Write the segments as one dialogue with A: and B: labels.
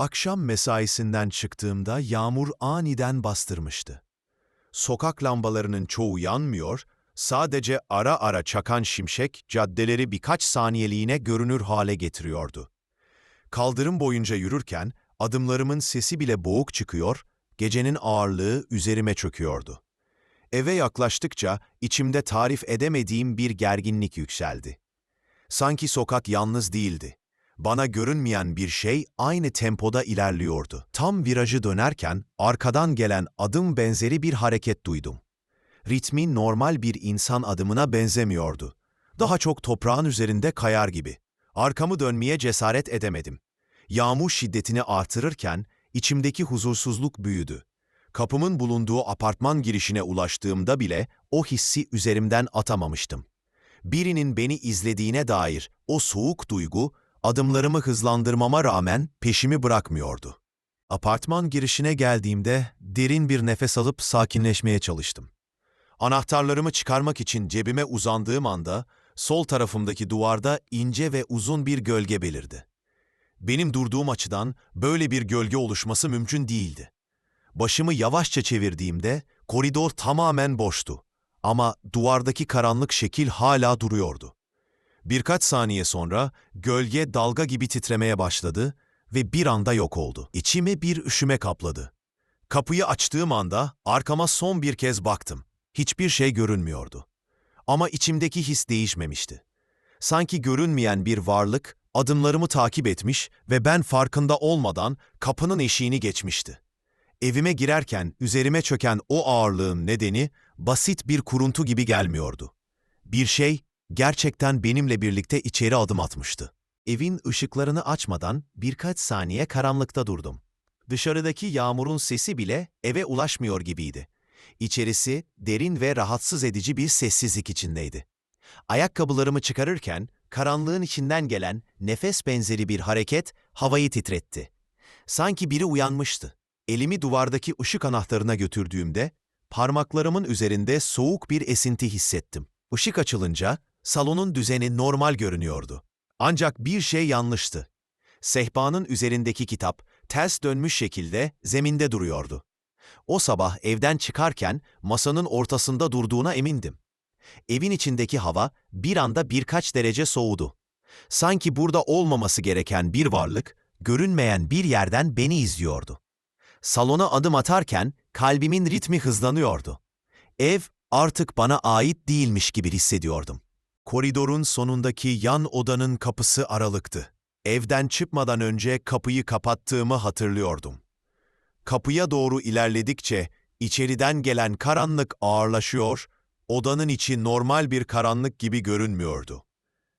A: Akşam mesaisinden çıktığımda yağmur aniden bastırmıştı. Sokak lambalarının çoğu yanmıyor, sadece ara ara çakan şimşek caddeleri birkaç saniyeliğine görünür hale getiriyordu. Kaldırım boyunca yürürken adımlarımın sesi bile boğuk çıkıyor, gecenin ağırlığı üzerime çöküyordu. Eve yaklaştıkça içimde tarif edemediğim bir gerginlik yükseldi. Sanki sokak yalnız değildi. Bana görünmeyen bir şey aynı tempoda ilerliyordu. Tam virajı dönerken arkadan gelen adım benzeri bir hareket duydum. Ritmi normal bir insan adımına benzemiyordu. Daha çok toprağın üzerinde kayar gibi. Arkamı dönmeye cesaret edemedim. Yağmur şiddetini artırırken içimdeki huzursuzluk büyüdü. Kapımın bulunduğu apartman girişine ulaştığımda bile o hissi üzerimden atamamıştım. Birinin beni izlediğine dair o soğuk duygu adımlarımı hızlandırmama rağmen peşimi bırakmıyordu. Apartman girişine geldiğimde derin bir nefes alıp sakinleşmeye çalıştım. Anahtarlarımı çıkarmak için cebime uzandığım anda sol tarafımdaki duvarda ince ve uzun bir gölge belirdi. Benim durduğum açıdan böyle bir gölge oluşması mümkün değildi. Başımı yavaşça çevirdiğimde koridor tamamen boştu. Ama duvardaki karanlık şekil hala duruyordu. Birkaç saniye sonra gölge dalga gibi titremeye başladı ve bir anda yok oldu. İçimi bir üşüme kapladı. Kapıyı açtığım anda arkama son bir kez baktım. Hiçbir şey görünmüyordu. Ama içimdeki his değişmemişti. Sanki görünmeyen bir varlık adımlarımı takip etmiş ve ben farkında olmadan kapının eşiğini geçmişti. Evime girerken üzerime çöken o ağırlığın nedeni basit bir kuruntu gibi gelmiyordu. Bir şey gerçekten benimle birlikte içeri adım atmıştı. Evin ışıklarını açmadan birkaç saniye karanlıkta durdum. Dışarıdaki yağmurun sesi bile eve ulaşmıyor gibiydi. İçerisi derin ve rahatsız edici bir sessizlik içindeydi. Ayakkabılarımı çıkarırken karanlığın içinden gelen nefes benzeri bir hareket havayı titretti. Sanki biri uyanmıştı. Elimi duvardaki ışık anahtarına götürdüğümde parmaklarımın üzerinde soğuk bir esinti hissettim. Işık açılınca salonun düzeni normal görünüyordu. Ancak bir şey yanlıştı. Sehpanın üzerindeki kitap ters dönmüş şekilde zeminde duruyordu. O sabah evden çıkarken masanın ortasında durduğuna emindim. Evin içindeki hava bir anda birkaç derece soğudu. Sanki burada olmaması gereken bir varlık, görünmeyen bir yerden beni izliyordu. Salona adım atarken kalbimin ritmi hızlanıyordu. Ev artık bana ait değilmiş gibi hissediyordum. Koridorun sonundaki yan odanın kapısı aralıktı. Evden çıkmadan önce kapıyı kapattığımı hatırlıyordum. Kapıya doğru ilerledikçe içeriden gelen karanlık ağırlaşıyor, odanın içi normal bir karanlık gibi görünmüyordu.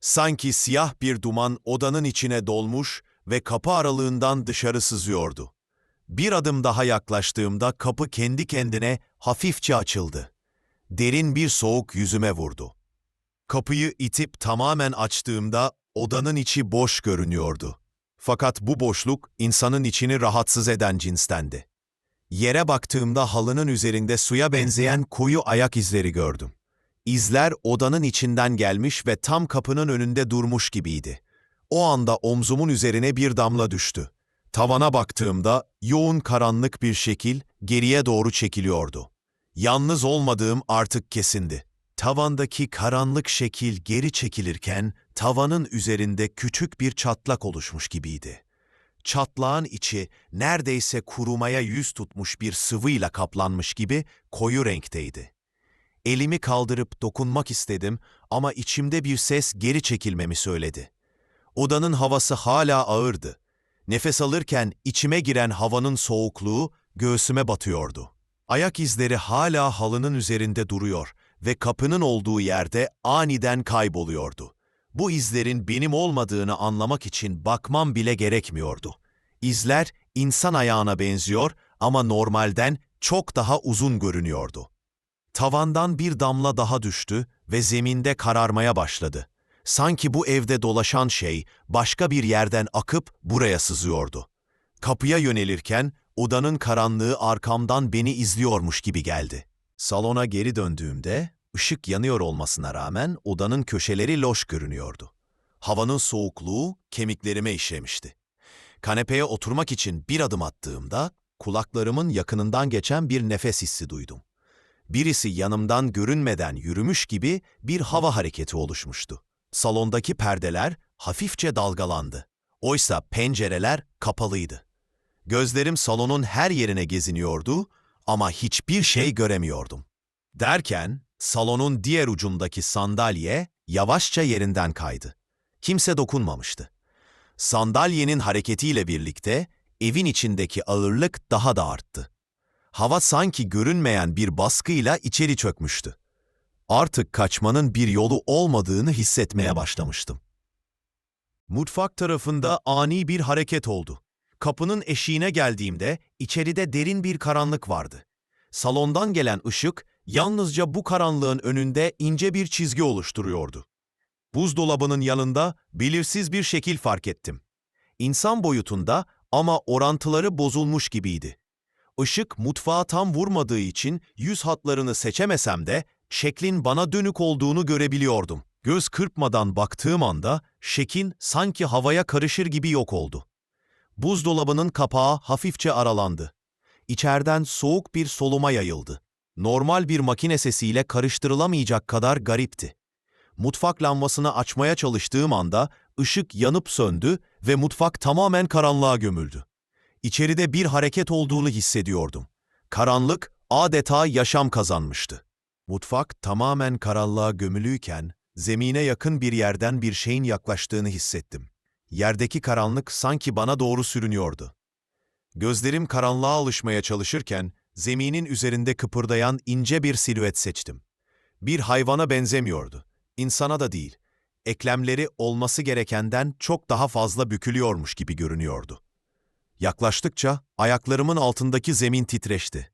A: Sanki siyah bir duman odanın içine dolmuş ve kapı aralığından dışarı sızıyordu. Bir adım daha yaklaştığımda kapı kendi kendine hafifçe açıldı. Derin bir soğuk yüzüme vurdu. Kapıyı itip tamamen açtığımda odanın içi boş görünüyordu. Fakat bu boşluk insanın içini rahatsız eden cinstendi. Yere baktığımda halının üzerinde suya benzeyen koyu ayak izleri gördüm. İzler odanın içinden gelmiş ve tam kapının önünde durmuş gibiydi. O anda omzumun üzerine bir damla düştü. Tavana baktığımda yoğun karanlık bir şekil geriye doğru çekiliyordu. Yalnız olmadığım artık kesindi. Tavandaki karanlık şekil geri çekilirken tavanın üzerinde küçük bir çatlak oluşmuş gibiydi. Çatlağın içi neredeyse kurumaya yüz tutmuş bir sıvıyla kaplanmış gibi koyu renkteydi. Elimi kaldırıp dokunmak istedim ama içimde bir ses geri çekilmemi söyledi. Odanın havası hala ağırdı. Nefes alırken içime giren havanın soğukluğu göğsüme batıyordu. Ayak izleri hala halının üzerinde duruyor ve kapının olduğu yerde aniden kayboluyordu. Bu izlerin benim olmadığını anlamak için bakmam bile gerekmiyordu. İzler insan ayağına benziyor ama normalden çok daha uzun görünüyordu. Tavandan bir damla daha düştü ve zeminde kararmaya başladı. Sanki bu evde dolaşan şey başka bir yerden akıp buraya sızıyordu. Kapıya yönelirken odanın karanlığı arkamdan beni izliyormuş gibi geldi. Salona geri döndüğümde ışık yanıyor olmasına rağmen odanın köşeleri loş görünüyordu. Havanın soğukluğu kemiklerime işlemişti. Kanepeye oturmak için bir adım attığımda kulaklarımın yakınından geçen bir nefes hissi duydum. Birisi yanımdan görünmeden yürümüş gibi bir hava hareketi oluşmuştu. Salondaki perdeler hafifçe dalgalandı. Oysa pencereler kapalıydı. Gözlerim salonun her yerine geziniyordu ama hiçbir şey göremiyordum. Derken salonun diğer ucundaki sandalye yavaşça yerinden kaydı. Kimse dokunmamıştı. Sandalyenin hareketiyle birlikte evin içindeki ağırlık daha da arttı. Hava sanki görünmeyen bir baskıyla içeri çökmüştü. Artık kaçmanın bir yolu olmadığını hissetmeye başlamıştım. Mutfak tarafında ani bir hareket oldu. Kapının eşiğine geldiğimde içeride derin bir karanlık vardı. Salondan gelen ışık yalnızca bu karanlığın önünde ince bir çizgi oluşturuyordu. Buzdolabının yanında belirsiz bir şekil fark ettim. İnsan boyutunda ama orantıları bozulmuş gibiydi. Işık mutfağa tam vurmadığı için yüz hatlarını seçemesem de şeklin bana dönük olduğunu görebiliyordum. Göz kırpmadan baktığım anda şekin sanki havaya karışır gibi yok oldu. Buzdolabının kapağı hafifçe aralandı. İçeriden soğuk bir soluma yayıldı. Normal bir makine sesiyle karıştırılamayacak kadar garipti. Mutfak lambasını açmaya çalıştığım anda ışık yanıp söndü ve mutfak tamamen karanlığa gömüldü. İçeride bir hareket olduğunu hissediyordum. Karanlık adeta yaşam kazanmıştı. Mutfak tamamen karanlığa gömülüyken zemine yakın bir yerden bir şeyin yaklaştığını hissettim. Yerdeki karanlık sanki bana doğru sürünüyordu. Gözlerim karanlığa alışmaya çalışırken zeminin üzerinde kıpırdayan ince bir silüet seçtim. Bir hayvana benzemiyordu. İnsana da değil. Eklemleri olması gerekenden çok daha fazla bükülüyormuş gibi görünüyordu. Yaklaştıkça ayaklarımın altındaki zemin titreşti.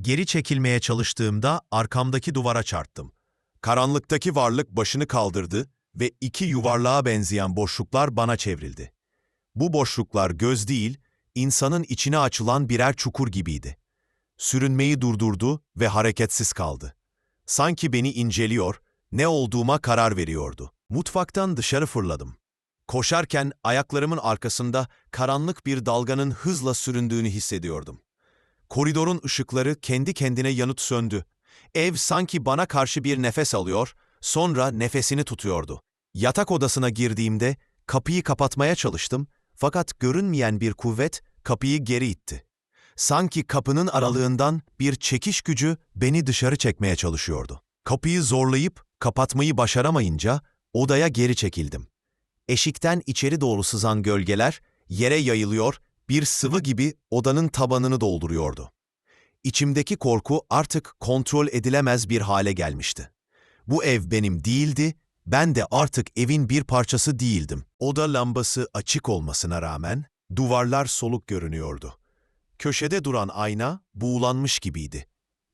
A: Geri çekilmeye çalıştığımda arkamdaki duvara çarptım. Karanlıktaki varlık başını kaldırdı ve iki yuvarlığa benzeyen boşluklar bana çevrildi. Bu boşluklar göz değil, insanın içine açılan birer çukur gibiydi. Sürünmeyi durdurdu ve hareketsiz kaldı. Sanki beni inceliyor, ne olduğuma karar veriyordu. Mutfaktan dışarı fırladım. Koşarken ayaklarımın arkasında karanlık bir dalganın hızla süründüğünü hissediyordum. Koridorun ışıkları kendi kendine yanıt söndü. Ev sanki bana karşı bir nefes alıyor, sonra nefesini tutuyordu. Yatak odasına girdiğimde kapıyı kapatmaya çalıştım fakat görünmeyen bir kuvvet kapıyı geri itti. Sanki kapının aralığından bir çekiş gücü beni dışarı çekmeye çalışıyordu. Kapıyı zorlayıp kapatmayı başaramayınca odaya geri çekildim. Eşikten içeri doğru sızan gölgeler yere yayılıyor, bir sıvı gibi odanın tabanını dolduruyordu. İçimdeki korku artık kontrol edilemez bir hale gelmişti. Bu ev benim değildi, ben de artık evin bir parçası değildim. Oda lambası açık olmasına rağmen duvarlar soluk görünüyordu. Köşede duran ayna buğulanmış gibiydi.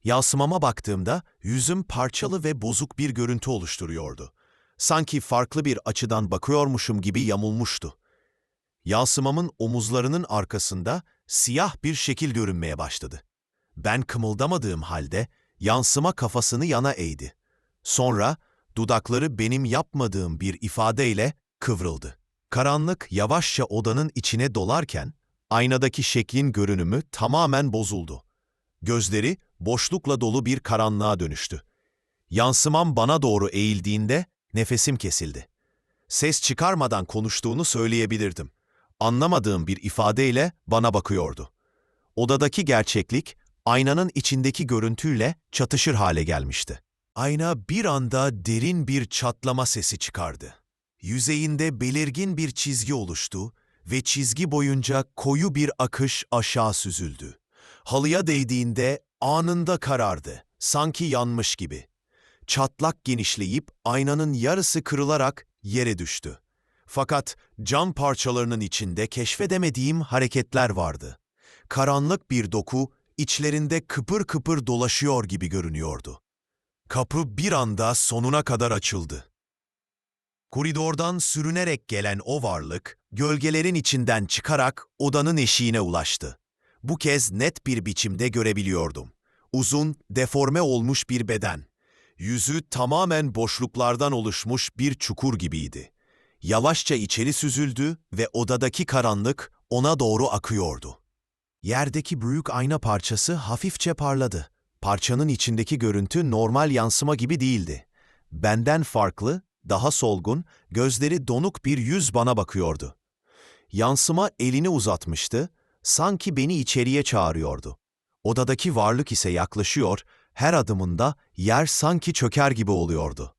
A: Yansımama baktığımda yüzüm parçalı ve bozuk bir görüntü oluşturuyordu. Sanki farklı bir açıdan bakıyormuşum gibi yamulmuştu. Yansımamın omuzlarının arkasında siyah bir şekil görünmeye başladı. Ben kımıldamadığım halde yansıma kafasını yana eğdi. Sonra dudakları benim yapmadığım bir ifadeyle kıvrıldı. Karanlık yavaşça odanın içine dolarken aynadaki şeklin görünümü tamamen bozuldu. Gözleri boşlukla dolu bir karanlığa dönüştü. Yansımam bana doğru eğildiğinde nefesim kesildi. Ses çıkarmadan konuştuğunu söyleyebilirdim. Anlamadığım bir ifadeyle bana bakıyordu. Odadaki gerçeklik aynanın içindeki görüntüyle çatışır hale gelmişti. Ayna bir anda derin bir çatlama sesi çıkardı. Yüzeyinde belirgin bir çizgi oluştu ve çizgi boyunca koyu bir akış aşağı süzüldü. Halıya değdiğinde anında karardı, sanki yanmış gibi. Çatlak genişleyip aynanın yarısı kırılarak yere düştü. Fakat cam parçalarının içinde keşfedemediğim hareketler vardı. Karanlık bir doku içlerinde kıpır kıpır dolaşıyor gibi görünüyordu. Kapı bir anda sonuna kadar açıldı. Koridordan sürünerek gelen o varlık, gölgelerin içinden çıkarak odanın eşiğine ulaştı. Bu kez net bir biçimde görebiliyordum. Uzun, deforme olmuş bir beden. Yüzü tamamen boşluklardan oluşmuş bir çukur gibiydi. Yavaşça içeri süzüldü ve odadaki karanlık ona doğru akıyordu. Yerdeki büyük ayna parçası hafifçe parladı. Parçanın içindeki görüntü normal yansıma gibi değildi. Benden farklı, daha solgun, gözleri donuk bir yüz bana bakıyordu. Yansıma elini uzatmıştı, sanki beni içeriye çağırıyordu. Odadaki varlık ise yaklaşıyor, her adımında yer sanki çöker gibi oluyordu.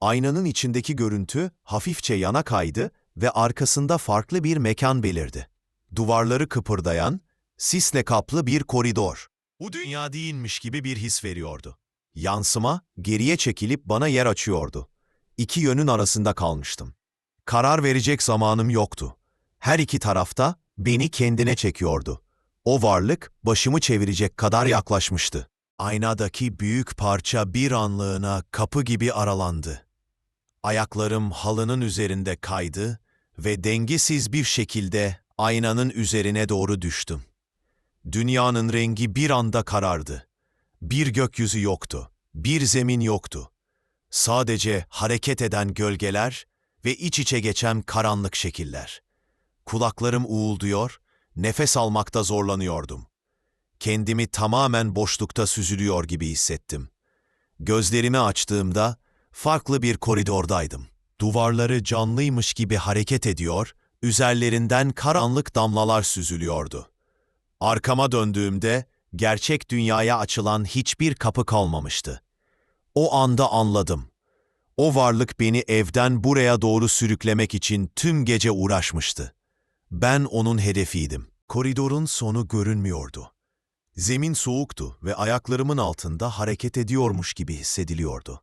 A: Aynanın içindeki görüntü hafifçe yana kaydı ve arkasında farklı bir mekan belirdi. Duvarları kıpırdayan, sisle kaplı bir koridor. Bu dünya değilmiş gibi bir his veriyordu. Yansıma geriye çekilip bana yer açıyordu. İki yönün arasında kalmıştım. Karar verecek zamanım yoktu. Her iki tarafta beni kendine çekiyordu. O varlık başımı çevirecek kadar yaklaşmıştı. Aynadaki büyük parça bir anlığına kapı gibi aralandı. Ayaklarım halının üzerinde kaydı ve dengesiz bir şekilde aynanın üzerine doğru düştüm. Dünyanın rengi bir anda karardı. Bir gökyüzü yoktu, bir zemin yoktu. Sadece hareket eden gölgeler ve iç içe geçen karanlık şekiller. Kulaklarım uğulduyor, nefes almakta zorlanıyordum. Kendimi tamamen boşlukta süzülüyor gibi hissettim. Gözlerimi açtığımda farklı bir koridordaydım. Duvarları canlıymış gibi hareket ediyor, üzerlerinden karanlık damlalar süzülüyordu. Arkama döndüğümde gerçek dünyaya açılan hiçbir kapı kalmamıştı. O anda anladım. O varlık beni evden buraya doğru sürüklemek için tüm gece uğraşmıştı. Ben onun hedefiydim. Koridorun sonu görünmüyordu. Zemin soğuktu ve ayaklarımın altında hareket ediyormuş gibi hissediliyordu.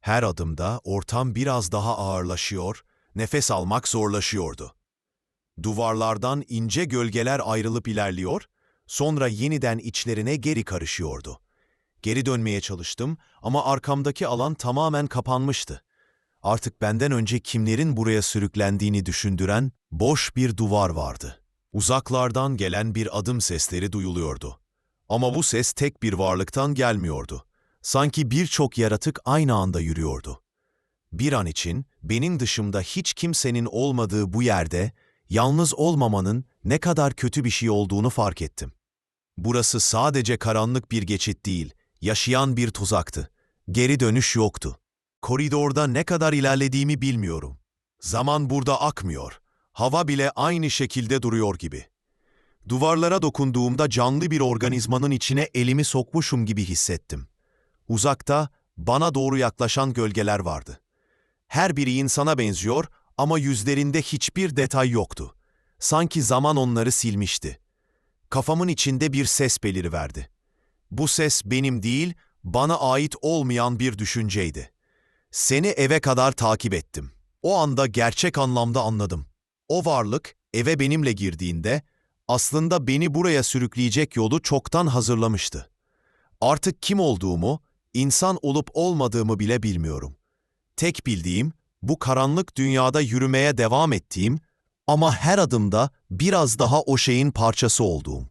A: Her adımda ortam biraz daha ağırlaşıyor, nefes almak zorlaşıyordu. Duvarlardan ince gölgeler ayrılıp ilerliyor, sonra yeniden içlerine geri karışıyordu. Geri dönmeye çalıştım ama arkamdaki alan tamamen kapanmıştı. Artık benden önce kimlerin buraya sürüklendiğini düşündüren boş bir duvar vardı. Uzaklardan gelen bir adım sesleri duyuluyordu. Ama bu ses tek bir varlıktan gelmiyordu. Sanki birçok yaratık aynı anda yürüyordu. Bir an için benim dışımda hiç kimsenin olmadığı bu yerde yalnız olmamanın ne kadar kötü bir şey olduğunu fark ettim. Burası sadece karanlık bir geçit değil, yaşayan bir tuzaktı. Geri dönüş yoktu. Koridorda ne kadar ilerlediğimi bilmiyorum. Zaman burada akmıyor. Hava bile aynı şekilde duruyor gibi. Duvarlara dokunduğumda canlı bir organizmanın içine elimi sokmuşum gibi hissettim. Uzakta bana doğru yaklaşan gölgeler vardı. Her biri insana benziyor ama yüzlerinde hiçbir detay yoktu. Sanki zaman onları silmişti. Kafamın içinde bir ses beliriverdi. Bu ses benim değil, bana ait olmayan bir düşünceydi. Seni eve kadar takip ettim. O anda gerçek anlamda anladım. O varlık eve benimle girdiğinde aslında beni buraya sürükleyecek yolu çoktan hazırlamıştı. Artık kim olduğumu, insan olup olmadığımı bile bilmiyorum. Tek bildiğim bu karanlık dünyada yürümeye devam ettiğim ama her adımda biraz daha o şeyin parçası olduğum.